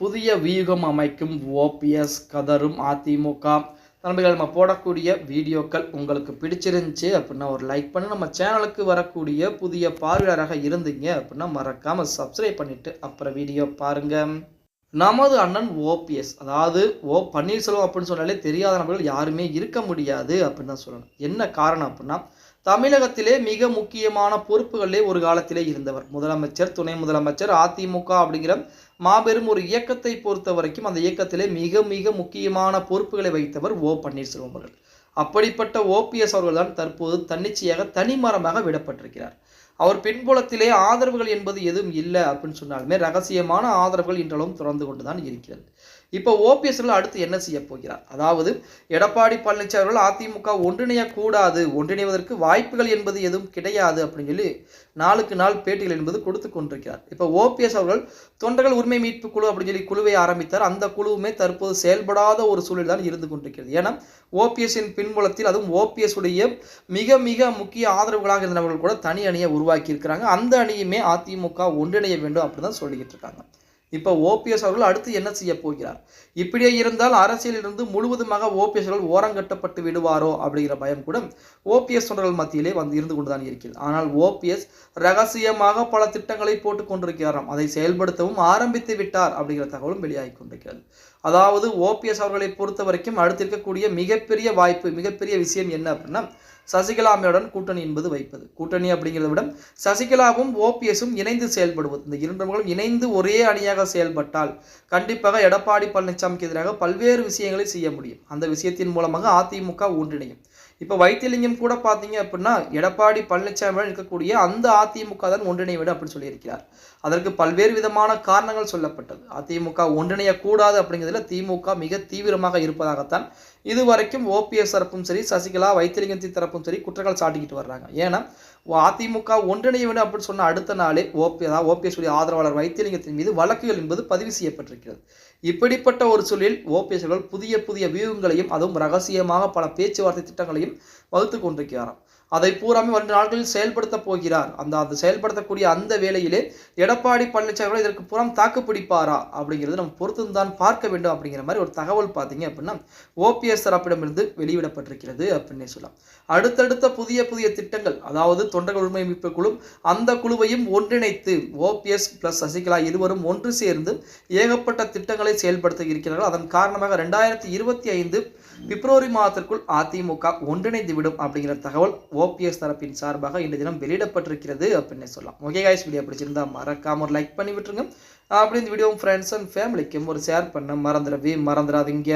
புதிய வியூகம் அமைக்கும் ஓபிஎஸ் கதரும் அதிமுக. நண்பர்கள் நம்ம போடக்கூடிய வீடியோக்கள் உங்களுக்கு பிடிச்சிருந்துச்சு அப்படின்னா ஒரு லைக் பண்ணி. நம்ம சேனலுக்கு வரக்கூடிய புதிய பார்வையாளராக இருந்தீங்க அப்படின்னா மறக்காமல் சப்ஸ்கிரைப் பண்ணிவிட்டு அப்புறம் வீடியோ பாருங்கள் நமது அண்ணன் ஓபிஎஸ் அதாவது ஓ பன்னீர்செல்வம் அப்படின்னு சொன்னாலே தெரியாத நபர்கள் யாருமே இருக்க முடியாது அப்படின்னு தான் சொல்லணும். என்ன காரணம் அப்படின்னா தமிழகத்திலே மிக முக்கியமான பொறுப்புகளிலே ஒரு காலத்திலே இருந்தவர். முதலமைச்சர் துணை முதலமைச்சர் அதிமுக அப்படிங்கிற மாபெரும் ஒரு இயக்கத்தை பொறுத்த வரைக்கும் அந்த இயக்கத்திலே மிக மிக முக்கியமான பொறுப்புகளை வைத்தவர் ஓ பன்னீர்செல்வம் அவர்கள். அப்படிப்பட்ட ஓபிஎஸ் அவர்கள் தான் தற்போது தன்னிச்சையாக தனிமரமாக விடப்பட்டிருக்கிறார். அவர் பின்புலத்திலே ஆதரவுகள் என்பது எதுவும் இல்லை அப்படின்னு சொன்னாலுமே ரகசியமான ஆதரவுகள் இன்றளவும் தொடர்ந்து கொண்டு தான் இருக்கிறது. இப்போ ஓபிஎஸ் அடுத்து என்ன செய்ய போகிறார்? அதாவது எடப்பாடி பழனிசாமி அவர்கள் அதிமுக ஒன்றிணையக்கூடாது ஒன்றிணைவதற்கு வாய்ப்புகள் என்பது எதுவும் கிடையாது அப்படின்னு சொல்லி நாளுக்கு நாள் பேட்டிகள் என்பது கொடுத்து கொண்டிருக்கிறார். இப்போ ஓபிஎஸ் அவர்கள் தொண்டர்கள் உரிமை மீட்பு குழு அப்படின்னு சொல்லி குழுவை ஆரம்பித்தார். அந்த குழுவுமே தற்போது செயல்படாத ஒரு சூழல் தான் இருந்து கொண்டிருக்கிறது. ஏன்னா ஓபிஎஸ்ஸின் பின்புலத்தில் அதுவும் ஓபிஎஸ் உடைய மிக மிக முக்கிய ஆதரவுகளாக இருந்தவர்கள் கூட தனி அணியை உருவாக்கி இருக்கிறாங்க அந்த அணியுமே அதிமுக ஒன்றிணைய வேண்டும் அப்படிதான் தான் சொல்லிக்கிட்டு இருக்காங்க இப்போ ஓபிஎஸ் அவர்கள் அடுத்து என்ன செய்ய போகிறார்? இப்படியே இருந்தால் அரசியலிருந்து முழுவதுமாக ஓபிஎஸ் அவர்கள் ஓரங்கட்டப்பட்டு விடுவாரோ அப்படிங்கிற பயம் கூட ஓபிஎஸ் தொண்டர்கள் மத்தியிலே வந்து இருந்து கொண்டுதான் இருக்கிறது. ஆனால் ஓபிஎஸ் ரகசியமாக பல திட்டங்களை போட்டுக் கொண்டிருக்கிறாராம். அதை செயல்படுத்தவும் ஆரம்பித்து விட்டார் அப்படிங்கிற தகவலும் வெளியாகி கொண்டிருக்கிறது. அதாவது ஓபிஎஸ் அவர்களை பொறுத்த வரைக்கும் அடுத்திருக்கக்கூடிய மிகப்பெரிய வாய்ப்பு மிகப்பெரிய விஷயம் என்ன அப்படின்னா சசிகலாமையுடன் கூட்டணி என்பது வைப்பது. கூட்டணி அப்படிங்கிறத விட சசிகலாவும் ஓபிஎஸும் இணைந்து செயல்படுவது. இந்த இரண்டு இணைந்து ஒரே அணியாக செயல்பட்டால் கண்டிப்பாக எடப்பாடி பழனிசாமிக்கு எதிராக பல்வேறு விஷயங்களை செய்ய முடியும். அந்த விஷயத்தின் மூலமாக அதிமுக ஒன்றிணையும். இப்போ வைத்தியலிங்கம் கூட பார்த்தீங்க அப்படின்னா எடப்பாடி பழனிசாமியுடன் இருக்கக்கூடிய அந்த அதிமுக தான் ஒன்றிணைவிடு அப்படின்னு சொல்லியிருக்கிறார். அதற்கு பல்வேறு விதமான காரணங்கள் சொல்லப்பட்டது. அதிமுக ஒன்றிணையக்கூடாது அப்படிங்கிறதுல திமுக மிக தீவிரமாக இருப்பதாகத்தான் இதுவரைக்கும் ஓபிஎஸ் தரப்பும் சரி சசிகலா வைத்தியலிங்கத்தின் தரப்பும் சரி குற்றங்கள் சாட்டிக்கிட்டு வர்றாங்க. ஏன்னா அதிமுக ஒன்றிணைய வேண்டும் அப்படின்னு சொன்ன அடுத்த நாளே ஓபி அதாவது ஓபிஎஸ் உடைய ஆதரவாளர் வைத்தியலிங்கத்தின் மீது வழக்குகள் என்பது பதிவு செய்யப்பட்டிருக்கிறது. இப்படிப்பட்ட ஒரு சூழலில் ஓபிஎஸ் புதிய புதிய வியூகங்களையும் அதுவும் ரகசியமாக பல பேச்சுவார்த்தை திட்டங்களையும் வகுத்து கொண்டிருக்கிறாராம் அதை பூராமே ரெண்டு நாட்களில் செயல்படுத்த போகிறார். அந்த அது செயல்படுத்தக்கூடிய அந்த வேளையிலே எடப்பாடி பழனிசாமி இதற்கு புறம் தாக்கு பிடிப்பாரா அப்படிங்கிறது நம்ம பொறுத்து தான் பார்க்க வேண்டும் அப்படிங்கிற மாதிரி ஒரு தகவல் பார்த்தீங்க அப்படின்னா ஓபிஎஸ் தரப்பிடமிருந்து வெளியிடப்பட்டிருக்கிறது அப்படின்னே சொல்லலாம். அடுத்தடுத்த புதிய புதிய திட்டங்கள் அதாவது தொண்டர்கள் உரிமை மீட்பு குழு அந்த குழுவையும் ஒன்றிணைத்து ஓபிஎஸ் பிளஸ் சசிகலா இருவரும் ஒன்று சேர்ந்து ஏகப்பட்ட திட்டங்களை செயல்படுத்த இருக்கிறார்கள். அதன் காரணமாக ரெண்டாயிரத்தி இருபத்தி ஐந்து பிப்ரவரி மாதத்திற்குள் அதிமுக ஒன்றிணைந்து விடும் அப்படிங்கிற தகவல் ஓ ஓபிஎஸ் தரப்பின் சார்பாக இந்த தினம் வெளியிடப்பட்டிருக்கிறது அப்படின்னு சொல்லலாம். ஓகே காய்ஸ் வீடியோ பிடிச்சிருந்தா மறக்காம ஒரு லைக் பண்ணி விட்டுருங்க. அப்படி இந்த வீடியோ ஃப்ரெண்ட்ஸ் அண்ட் ஃபேமிலிக்கும் ஒரு ஷேர் பண்ண மறந்துடவே மறந்துடாதீங்க.